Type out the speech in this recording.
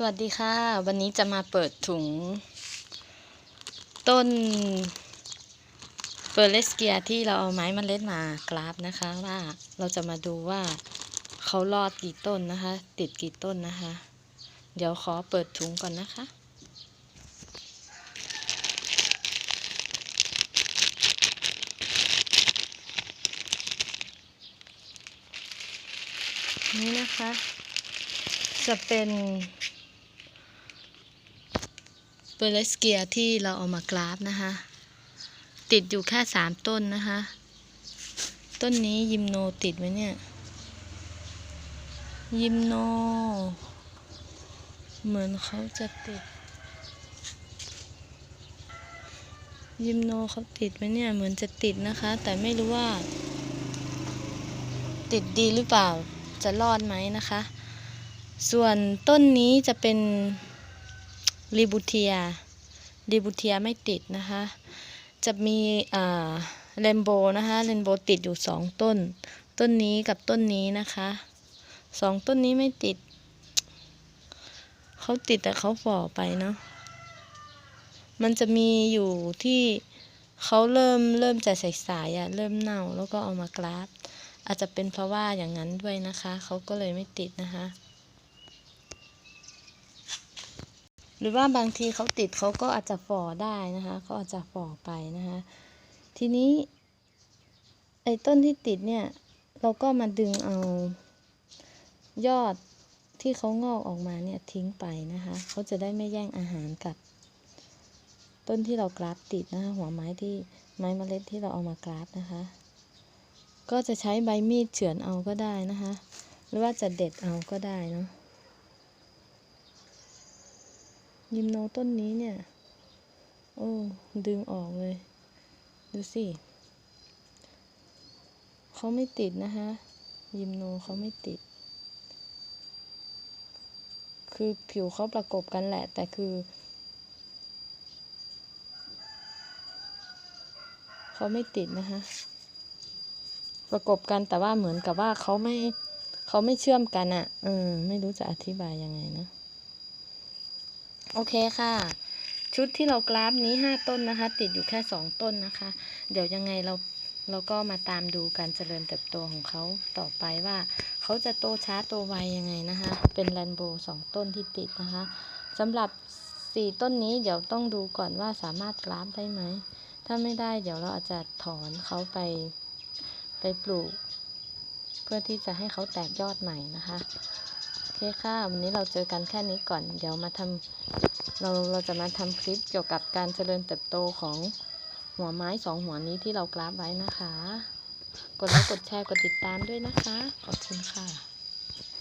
สวัสดีค่ะ วันนี้จะมาเปิดถุง ต้นเปอร์เลสเกียที่เราเอาไม้มเมล็ดมากราฟนะคะว่าเราจะมาดูว่าเขารอดกี่ต้นนะคะ ติดกี่ต้นนะคะ เดี๋ยวขอเปิดถุงก่อนนะคะ นี่นะคะ จะเป็น เปอร์เลสเกียที่เราเอามากราฟนะคะ ติดอยู่แค่สามต้นนะคะ ต้นนี้ยิมโนติดไหมเนี่ย ยิมโน เหมือนเขาจะติด ยิมโนเขาติดไหมเนี่ย เหมือนจะติดนะคะ แต่ไม่รู้ว่า ติดดีหรือเปล่าจะรอดไหมนะคะ ส่วนต้นนี้จะเป็น รีบูเทียรีบูเทียไม่ติดนะคะ จะมีเรนโบนะคะเรนโบติดอยู่สองต้น ต้นนี้กับต้นนี้นะคะสองต้นนี้ไม่ติด เขาติดแต่เขาฝ่อไปเนาะมันจะมีอยู่ที่เขาเริ่มเริ่มจะใสายๆอะเริ่มเน่าแล้วก็เอามากราฟอาจจะเป็นเพราะว่าอย่างนั้นด้วยนะคะ เขาก็เลยไม่ติดนะคะ หรือว่าบางทีเขาติดเขาก็อาจจะฝ่อได้นะคะเขาอาจจะฝ่อไปนะคะทีนี้ไอ้ต้นที่ติดเนี่ย เราก็มาดึงเอา ยอดที่เขางอกออกมาเนี่ยทิ้งไปนะคะเขาจะได้ไม่แย่งอาหารกับ ต้นที่เรากราฟติดนะคะหัวไม้ที่ไม้เมล็ดที่เราเอามากราฟนะคะ ก็จะใช้ใบมีดเฉือนเอาก็ได้นะคะ หรือว่าจะเด็ดเอาก็ได้เนาะ ยิมโนต้นนี้เนี่ย โอ้ ดึงออกเลย ดูสิเขาไม่ติดนะคะ ยิมโนเขาไม่ติด คือผิวเขาประกบกันแหละ แต่คือเขาไม่ติดนะคะ ประกบกันแต่ว่าเหมือนกับว่าเขาไม่เขาไม่เชื่อมกันอะ่ะเออไม่รู้จะอธิบายยังไงนะ โอเคค่ะ ชุดที่เรากราฟนี้ห้าต้นนะคะ ติดอยู่แค่สองต้นนะคะ เดี๋ยวยังไงเราเราก็มาตามดูการเจริญเติบโตของเขาต่อไปว่า เขาจะโตช้าโตไวยังไงนะคะ เป็นแรนโบสองต้นที่ติดนะคะสำหรับสี่ต้นนี้เดี๋ยวต้องดูก่อนว่าสามารถกราฟได้ไหม ถ้าไม่ได้เดี๋ยวเราอาจจะถอนเขาไปไปปลูก เพื่อที่จะให้เขาแตกยอดใหม่นะคะ เคค่ะ วันนี้เราเจอกันแค่นี้ก่อน เดี๋ยวมาทำเราเราจะมาทำคลิปเกี่ยวกับการเจริญเติบโตของหัวไม้สองหัวนี้ที่เรากราฟไว้นะคะ กดไลค์กดแชร์กดติดตามด้วยนะคะ ขอบคุณค่ะ